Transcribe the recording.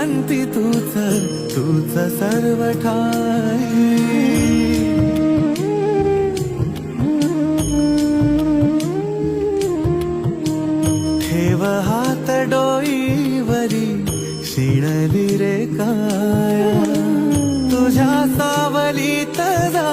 शांती तूच तूच सर्व ठाई ठेव हात डोईवरी शिणली रे काय. तुझ्या सावलीत तदा